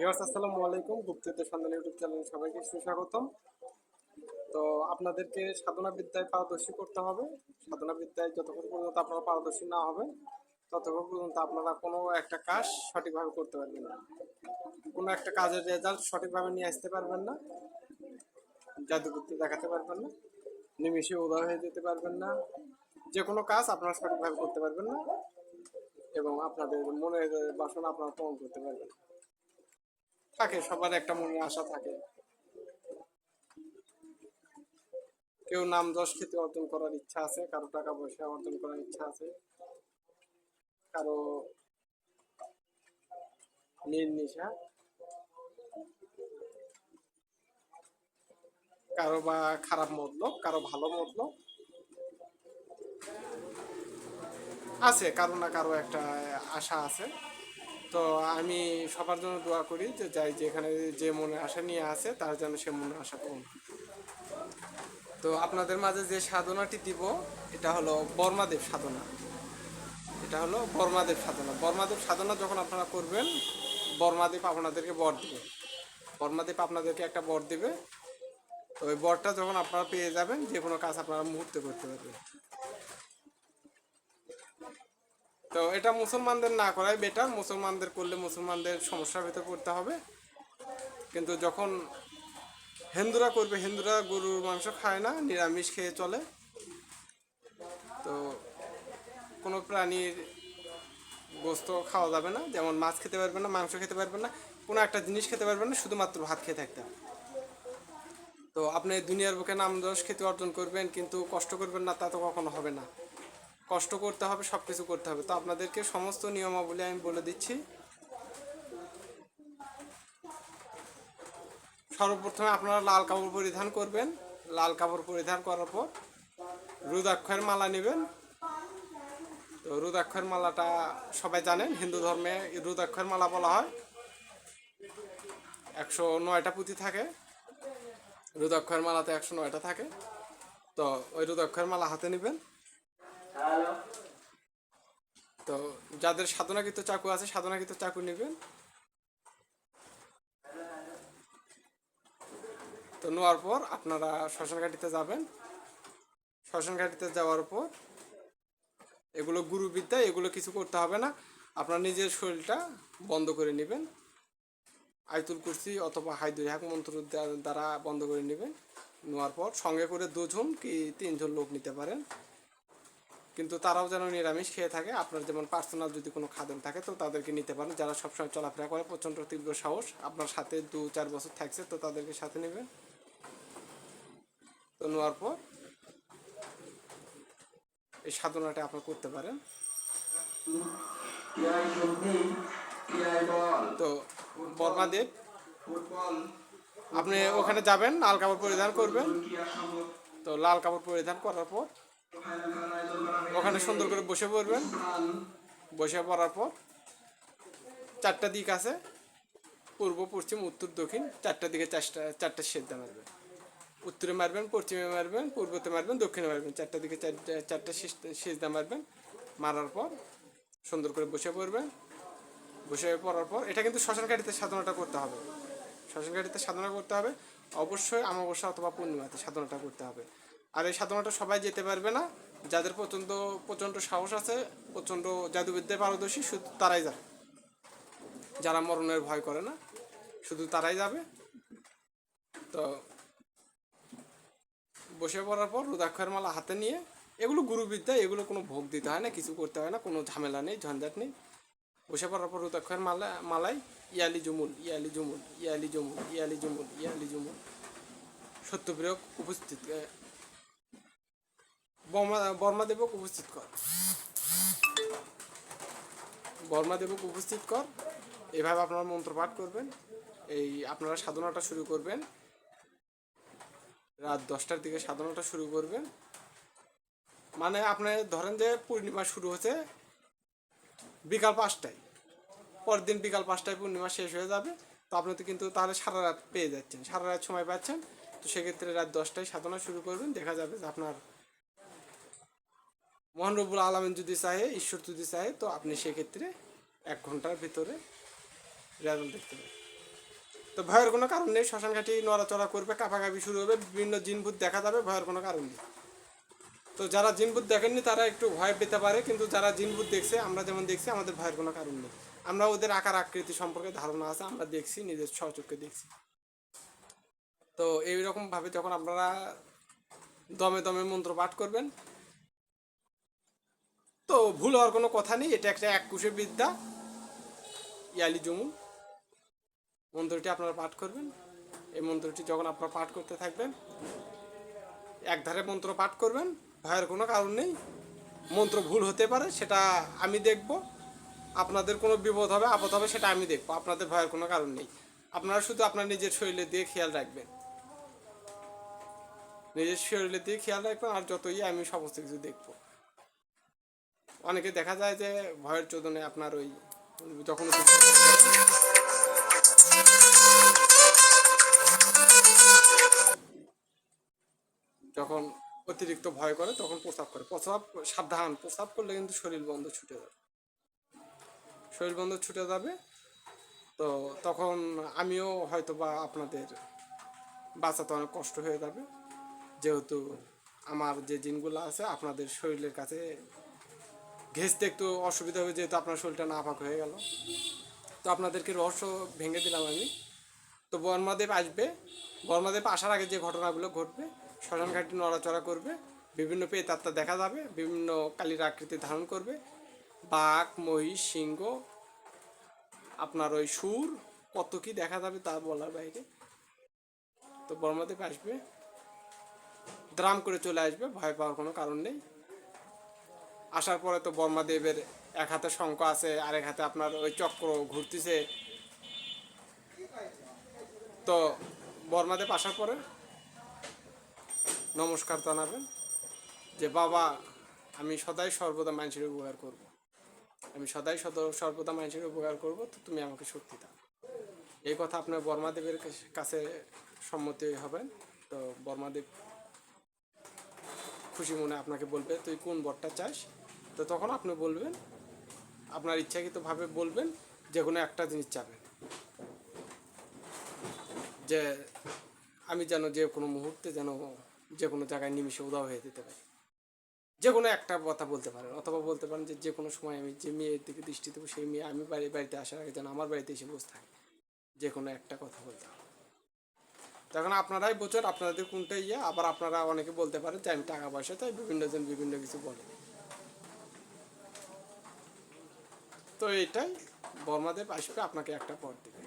Viewers, আসসালামু আলাইকুম। গুপ্তদের সন্ধান ইউটিউব চ্যানেলে সবাইকে সুস্বাগতম। তো আপনাদেরকে সাধনা বিদ্যায় পারদর্শী করতে হবে। সাধনা বিদ্যায় যতক্ষণ পর্যন্ত আপনারা পারদর্শী না হবে ততক্ষণ পর্যন্ত আপনারা কোনো একটা কাজ সঠিকভাবে করতে পারবেন না। কোনো একটা কাজের রেজাল্ট সঠিকভাবে নিয়ে আসতে পারবেন না জাদুগুপ্তি দেখাতে পারবেন না, নিমিষে উদয় হয়ে যেতে পারবেন না যে কোনো কাজ আপনারা সঠিকভাবে করতে পারবেন না, এবং আপনাদের মনের বাসনা আপনারা পূরণ করতে পারবেন না। থাকে, সবার একটা মনে আশা থাকে। কেউ নাম যশ খ্যাতি অর্জন করার ইচ্ছা আছে, কারও টাকা পয়সা অর্জন করার ইচ্ছা আছে, কারও নির্নিশা কারও বা খারাপ মতলব, কারও ভালো মতলব, আছে, কারও না কারও একটা আশা আছে। তো আমি সবার জন্য দোয়া করি যে যাই যেখানে যে মনে আশা নিয়ে আছে, তার যেন সে মনে আশা পূরণ তো আপনাদের মাঝে যে সাধনাটি দিব, এটা হলো বর্মাদেব সাধনা। এটা হলো বর্মাদেব সাধনা। বর্মাদেব সাধনা যখন আপনারা করবেন, বর্মাদেব আপনাদেরকে বর দেবে। বর্মাদেব আপনাদেরকে একটা বর দেবে। তো ওই বরটা যখন আপনারা পেয়ে যাবেন, যে কোনো কাজ আপনারা মুহূর্তে করতে পারবেন। তো এটা মুসলমানদের না করাই বেটার মুসলমানদের করলে মুসলমানদের সমস্যার ভেতর পড়তে হবে। কিন্তু যখন হিন্দুরা করবে, হিন্দুরা গরুর মাংস খায় না, নিরামিষ খেয়ে চলে। তো কোনো প্রাণীর গোস্ত খাওয়া যাবে না। যেমন মাছ খেতে পারবে না, মাংস খেতে পারবে না, কোনো একটা জিনিস খেতে পারবে না, শুধুমাত্র ভাত খেয়ে থাকতে হবে। তো আপনি দুনিয়ার বুকে নাম যশ খেতে অর্জন করবেন, কিন্তু কষ্ট করবেন না, তা তো কখনো হবে না। কষ্ট করতে হবে সব কিছু করতে হবে। তো আপনাদেরকে সমস্ত নিয়মাবলী আমি বলে দিচ্ছি। সর্বপ্রথমে আপনারা লাল কাপড় পরিধান করবেন। লাল কাপড় পরিধান করার পর রুদাক্ষের মালা নেবেন। তো রুদাক্ষের মালাটা সবাই জানেন, হিন্দু ধর্মে রুদাক্ষের মালা বলা হয়। একশো নয়টা পুঁতি থাকে। রুদাক্ষের মালাতে একশো নয়টা থাকে। তো ওই রুদাক্ষের মালা হাতে নেবেন। তো যাদের সাধনাকৃত চাকু আছে, সাধনাকৃত চাকু নেবেন। তো নেওয়ার পর আপনারা শ্মশানঘাটিতে যাবেন। শ্মশানঘাটিতে যাওয়ার পর এগুলো গুরুবিদ্যা, এগুলো কিছু করতে হবে না। আপনার নিজের শরীরটা বন্ধ করে নেবেন। আয়তুল কুরসি অথবা হাইদুল হাক মন্ত্র দ্বারা বন্ধ করে নেবেন। নেওয়ার পর সঙ্গে করে দুজন কি তিনজন লোক নিতে পারেন। কিন্তু তারাও যেন নিরামিষ খেয়ে থাকে। আপনার যেমন পার্সোনাল যদি কোনো খাদেম থাকে, তো তাদেরকে নিতে পারেন। যারা সবসময় চলাফেরা করে, প্রচণ্ড তীব্র সাহস। আপনার সাথে দু চার বছর থাকছে, তো তাদেরকে সাথে নেবেন। তো নেওয়ার পর এই সাধনাটা আপনি করতে পারেন। তো বর্মাদেব, আপনি ওখানে যাবেন, লাল কাপড় পরিধান করবেন। তো লাল কাপড় পরিধান করার পর ওখানে সুন্দর করে বসে পড়বেন। বসে পড়ার পর চারটা দিক আছে, পূর্ব, পশ্চিম, উত্তর, দক্ষিণ, চারটা দিকে চারটা চারটা সেদ্ধা মারবেন। উত্তরে মারবেন, পশ্চিমে মারবেন, পূর্বতে মারবেন, দক্ষিণে মারবেন। চারটা দিকে চারটা চারটা সেজদা মারবেন। মারার পর সুন্দর করে বসে পড়বেন। বসে পড়ার পর এটা কিন্তু শ্মশানঘাটিতে সাধনাটা করতে হবে। শ্মশানঘাটিতে সাধনা করতে হবে। অবশ্যই অমাবস্যা অথবা পূর্ণিমাতে সাধনাটা করতে হবে। আর এই সাধনাটা সবাই যেতে পারবে না। যাদের প্রচণ্ড প্রচণ্ড সাহস আছে প্রচণ্ড জাদুবিদ্যায় পারদর্শী, শুধু তারাই যাবে। যারা মরণের ভয় করে না, শুধু তারাই যাবে। তো বসে পড়ার পর রুদাক্ষের মালা হাতে নিয়ে, এগুলো গুরুবিদ্যা, এগুলো কোনো ভোগ দিতে হয় না, কিছু করতে হয় না, কোনো ঝামেলা নেই, ঝঞ্ঝাট নেই। বসে পড়ার পর রুদাক্ষের মালা, মালাই, ইয়ালি জুমুল ইয়ালি জুমুল ইয়ালি জুমুল ইয়ালি জুমুল ইয়ালি জুমুল। সত্যপ্রিয় উপস্থিত বর্মাদেবক উপস্থিত কর। বর্মাদেবক উপস্থিত কর। এভাবে আপনারা মন্ত্র পাঠ করবেন। এই আপনারা সাধনাটা শুরু করবেন। রাত দশটার দিকে সাধনাটা শুরু করবেন। মানে আপনি ধরেন যে পূর্ণিমা শুরু হচ্ছে বিকাল পাঁচটায়। পরের দিন বিকাল পাঁচটায় পূর্ণিমা শেষ হয়ে যাবে। তো আপনি তো কিন্তু তাহলে সারা রাত পেয়ে যাচ্ছেন, সারা রাত সময় পাচ্ছেন। তো সেক্ষেত্রে রাত দশটায় সাধনা শুরু করবেন। দেখা যাবে যে আপনার মহান রব্বুল আলমিন যদি চাহে, ঈশ্বর যদি চাহে, তো আপনি সেক্ষেত্রে এক ঘণ্টার ভিতরে রেজাল্ট দেখতে পাবেন তো ভয়ের কোনো কারণ নেই, শ্মশান ঘাটি নড়াচড়া করবে, কাঁপাকাঁপি শুরু হবে, বিভিন্ন জিনভূত দেখা যাবে, ভয়ের কোনো কারণ নেই। তো যারা জিনভূত দেখেননি, তারা একটু ভয় পেতে পারে, কিন্তু যারা জিনভূত দেখছে, আমরা যেমন দেখছি, আমাদের ভয়ের কোনো কারণ নেই। আমরা ওদের আকার আকৃতি সম্পর্কে ধারণা আছে, আমরা দেখছি, নিজের সচক্ষে দেখছি। তো এইরকম ভাবে যখন আপনারা দমে দমে মন্ত্র পাঠ করবেন তো ভুল হওয়ার কোনো কথা নেই। এটা একটা এক কুশে বিদ্যা। ইয়ালি জমুন। মন্ত্রটি আপনারা পাঠ করবেন। এই মন্ত্রটি যখন আপনারা পাঠ করতে থাকবেন, একধারে মন্ত্র পাঠ করবেন, ভয়ের কোনো কারণ নেই। মন্ত্র ভুল হতে পারে, সেটা আমি দেখব। আপনাদের কোনো বিপদ হবে, আপদ হবে, সেটা আমি দেখব। আপনাদের ভয়ের কোনো কারণ নেই। আপনারা শুধু আপনার নিজের শরীরে দিয়ে খেয়াল রাখবেন। নিজের শরীরে দিয়ে খেয়াল রাখবেন, আর যতই আমি সমস্ত কিছু দেখব। অনেকে দেখা যায় যে ভয়ের চোদনে আপনার ওই যখন যখন অতিরিক্ত ভয় করে, তখন প্রস্রাব করে। প্রস্রাব, সাবধান, প্রস্রাব করলে কিন্তু শরীর বন্ধ ছুটে যাবে। শরীর বন্ধ ছুটে যাবে, তো তখন আমিও হয়তো বা আপনাদের বাঁচাতে অনেক কষ্ট হয়ে যাবে। যেহেতু আমার যে জিনগুলো আছে, আপনাদের শরীরের কাছে ঘেঁচতে একটু অসুবিধা হবে যেহেতু আপনার শরীরটা নাপাক হয়ে গেল। তো আপনাদেরকে রহস্য ভেঙে দিলাম আমি। তো বর্মাদেব আসবে। বর্মাদেব আসার আগে যে ঘটনাগুলো ঘটবে, শ্মশান ঘাটটি নড়াচড়া করবে, বিভিন্ন পেতাত্তা দেখা যাবে, বিভিন্ন কালির আকৃতি ধারণ করবে। বাঘ, মহিষ, সিংহ, আপনার ওই সুর, কত কি দেখা যাবে তা বলার বাইরে। তো বর্মাদেব আসবে। দ্রাম করে চলে আসবে, ভয় পাওয়ার কোনো কারণ নেই। আসার পরে তো বর্মাদেবের এক হাতে শঙ্খ আছে, আরেক হাতে আপনার ওই চক্র ঘুরতেছে। তো বর্মাদেব আসার পরে নমস্কার জানাবেন যে, বাবা, আমি সদাই সর্বদা মানুষের উপকার করব। আমি সদাই সদ, সর্বদা মানুষের উপকার করব, তো তুমি আমাকে শক্তি দাও। এই কথা আপনার বর্মাদেবের কাছে- সম্মতি হবেন। তো বর্মাদেব খুশি মনে আপনাকে বলবে, তুই কোন বরটা চাস? তো তখন আপনি বলবেন, আপনার ইচ্ছাকৃতভাবে বলবেন, যে কোনো একটা জিনিস চাবেন। যে আমি যেন যে কোনো মুহূর্তে যেন যে কোনো জায়গায় নিমিশে উদাও হয়ে যেতে পারি। যে কোনো একটা কথা বলতে পারেন, অথবা বলতে পারেন যে যে কোনো সময় আমি যে মেয়ের দিকে দৃষ্টি দেবো, সেই মেয়ে, আমি বাড়ি, বাড়িতে আসার আগে যেন আমার বাড়িতে এসে বসে থাকে। যে কোনো একটা কথা বলতে হবে তখন আপনারাই বোঝেন, আপনাদের কোনটা ইয়ে আবার আপনারা অনেকে বলতে পারেন যে, আমি টাকা পয়সা তাই বিভিন্ন জন বিভিন্ন কিছু বলে। তো এটাই বর্মাদেব আসবে, আপনাকে একটা পর দেবে।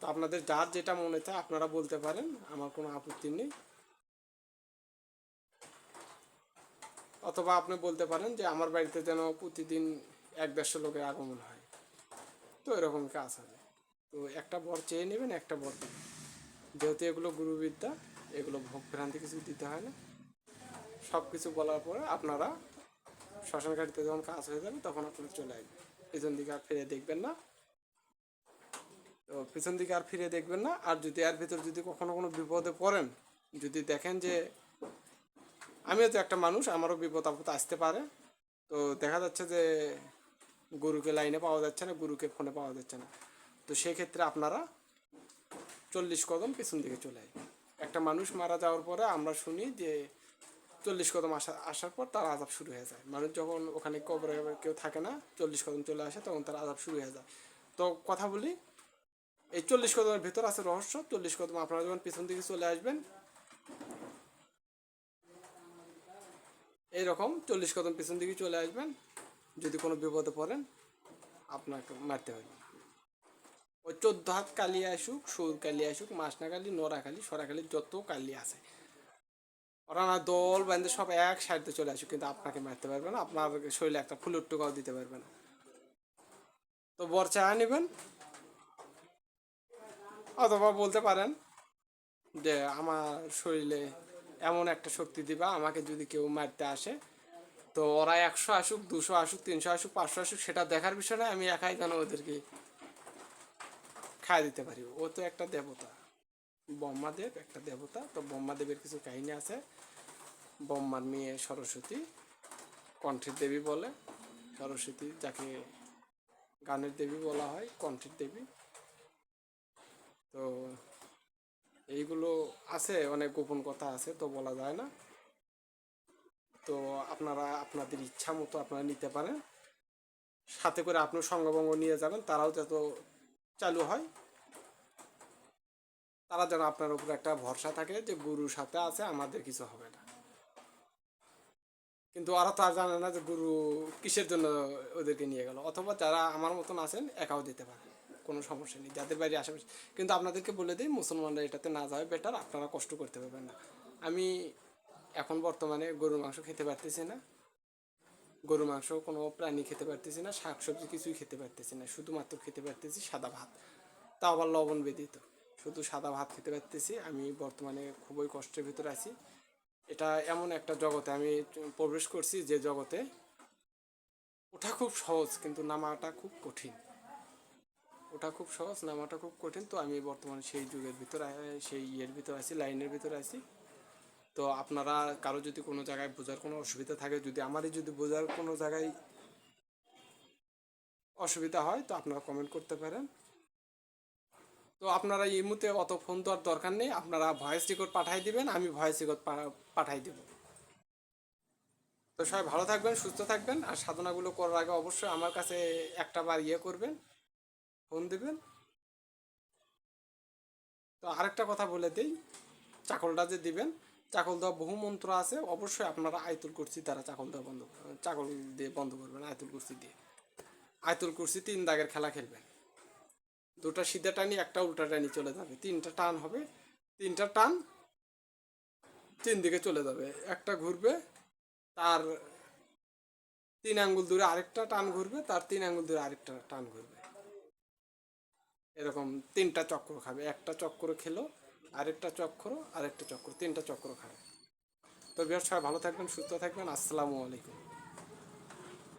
তো আপনাদের যার যেটা মনে থাকে আপনারা বলতে পারেন, আমার কোনো আপত্তি নেই। অথবা আপনি বলতে পারেন যে আমার বাড়িতে যেন প্রতিদিন এক দেড়শো লোকের আগমন হয়। তো এরকম কাজ হবে। তো একটা বর চেয়ে নেবেন, একটা বর দেবেন। যেহেতু এগুলো গুরুবিদ্যা, এগুলো ভোগ ভ্রান্তি কিছু দিতে হয় না। সব কিছু বলার পরে আপনারা শ্মশান ঘাটিতে যখন কাজ হয়ে যাবে, তখন আপনারা চলে আসবেন। পিছন দিকে আর ফিরে দেখবেন না। তো পিছন দিকে আর ফিরে দেখবেন না। আর যদি এর ভিতর যদি কখনো কোনো বিপদে পড়েন, যদি দেখেন যে আমিও তো একটা মানুষ, আমারও বিপদ আপদ আসতে পারে। তো দেখা যাচ্ছে যে গরুকে লাইনে পাওয়া যাচ্ছে না, গরুকে ফোনে পাওয়া যাচ্ছে না। তো সেক্ষেত্রে আপনারা চল্লিশ কদম পিছন দিকে চলে আসবে একটা মানুষ মারা যাওয়ার পরে আমরা শুনি যে চল্লিশ কদম আসা আসার পর তার আজাব শুরু হয়ে যায়। মানুষ যখন ওখানে কবরে কেউ থাকে না, চল্লিশ কদম চলে আসে, তখন তার আজাব শুরু হয়ে যায়। তো কথা বলি, এই চল্লিশ কদমের ভেতর আছে রহস্য। চল্লিশ কদম আপনারা যখন পেছন দিকে চলে আসবেন, এইরকম চল্লিশ কদম পেছন দিকে চলে আসবেন। যদি কোনো বিপদে পড়েন, আপনাকে মারতে হবে। ওই চোদ্দ হাত কালি আসুক, সুর কালি আসুক মাসনা কালি নোরা কালি, সরা কালি, যত কালি আছে। ওরা না দল বান্ধে সব এক সাইডে চলে আসুক কিন্তু আপনাকে মারতে পারবে না, আপনার শরীরে একটা ফুলের টোকাও দিতে পারবে না। তো বর চা নেবেন? অথবা বলতে পারেন যে, আমার শরীরে এমন একটা শক্তি দিবা, আমাকে যদি কেউ মারতে আসে। তো ওরা একশো আসুক, দুশো আসুক, তিনশো আসুক, পাঁচশো আসুক, সেটা দেখার বিষয় না, আমি একাই যেন ওদেরকে খাই দিতে পারি। ও তো একটা দেবতা। ব্রহ্মাদেব, একটা দেবতা। তো ব্রহ্মাদেবের কিছু কাহিনী আছে। ব্রহ্মার মেয়ে সরস্বতী, কণ্ঠের দেবী বলে। সরস্বতী যাকে গানের দেবী বলা হয়, কণ্ঠের দেবী। তো এইগুলো আছে, অনেক গোপন কথা আছে, তো বলা যায় না। তো আপনারা আপনাদের ইচ্ছা মতো আপনারা নিতে পারেন। সাথে করে আপনার সঙ্গভঙ্গ নিয়ে যাবেন, তারাও যত চালু হয় তারা যেন আপনার উপর একটা ভরসা থাকে যে গুরুর সাথে আছে, আমাদের কিছু হবে না। কিন্তু ওরা তো আর জানে না যে গুরু কিসের জন্য ওদেরকে নিয়ে গেল, অথবা যারা আমার মতন আছেন একাও দিতে পারে কোনো সমস্যা নেই, যাদের বাড়ি আশেপাশে। কিন্তু আপনাদেরকে বলে দিই, মুসলমানরা এটাতে না যাওয়া বেটার আপনারা কষ্ট করতে পারবেন না। আমি এখন বর্তমানে গরুর মাংস খেতে পারতেছি না গরু মাংস কোনো প্রাণী খেতে পারতেছি না, শাকসবজি কিছুই খেতে পারতেছি না, শুধুমাত্র খেতে পারতেছি সাদা ভাত। তা আবার লবণ বেদিত শুধু সাদা ভাত খেতে পারতেছি, আমি বর্তমানে খুবই কষ্টের ভিতরে আছি। এটা এমন একটা জগতে আমি প্রবেশ করছি যে জগতে ওঠা খুব সহজ, কিন্তু নামাটা খুব কঠিন। ওটা খুব সহজ, নামাটা খুব কঠিন। তো আমি বর্তমানে সেই যুগের ভিতরে, সেই ইয়ের ভিতরে আছি, লাইনের ভিতরে আছি। তো আপনারা, কারও যদি কোনো জায়গায় বোঝার কোনো অসুবিধা থাকে, যদি আমারই যদি বোঝার কোনো জায়গায় অসুবিধা হয়, তো আপনারা কমেন্ট করতে পারেন। তো আপনারা এই মুহূর্তে অত ফোন দেওয়ার দরকার নেই। আপনারা ভয়েস রেকর্ড পাঠাই দিবেন, আমি ভয়েস রেকর্ড পাঠাই দেব। তো সবাই ভালো থাকবেন, সুস্থ থাকবেন, আর সাধনাগুলো করার আগে অবশ্যই আমার কাছে একটা বার ইয়ে করবেন, ফোন দিবেন। তো আরেকটা কথা বলে দিই, চাকলটা যে দিবেন, চাকল দেওয়া বহু মন্ত্র আছে, অবশ্যই আপনারা আয়তুল কুরসি দ্বারা চাকল দেওয়া বন্ধ চাকল দিয়ে বন্ধ করবেন, আয়তুল কুরসি দিয়ে। আয়তুল কুরসি তিন দাগের খেলা খেলবেন। দুটা সিধা টানি, একটা উল্টা টানি চলে যাবে। তিনটা টান হবে। তিনটা টান তিন দিকে চলে যাবে। একটা ঘুরবে, তার তিন আঙ্গুল দূরে আরেকটা টান ঘুরবে, তার তিন আঙ্গুল দূরে আরেকটা টান ঘুরবে। এরকম তিনটা চক্র খাবে। একটা চক্র খেলো, আরেকটা চক্র আরেকটা চক্র, তিনটা চক্র খাবে। তো বিহার সবাই ভালো থাকবেন, সুস্থ থাকবেন। আসসালামু আলাইকুম।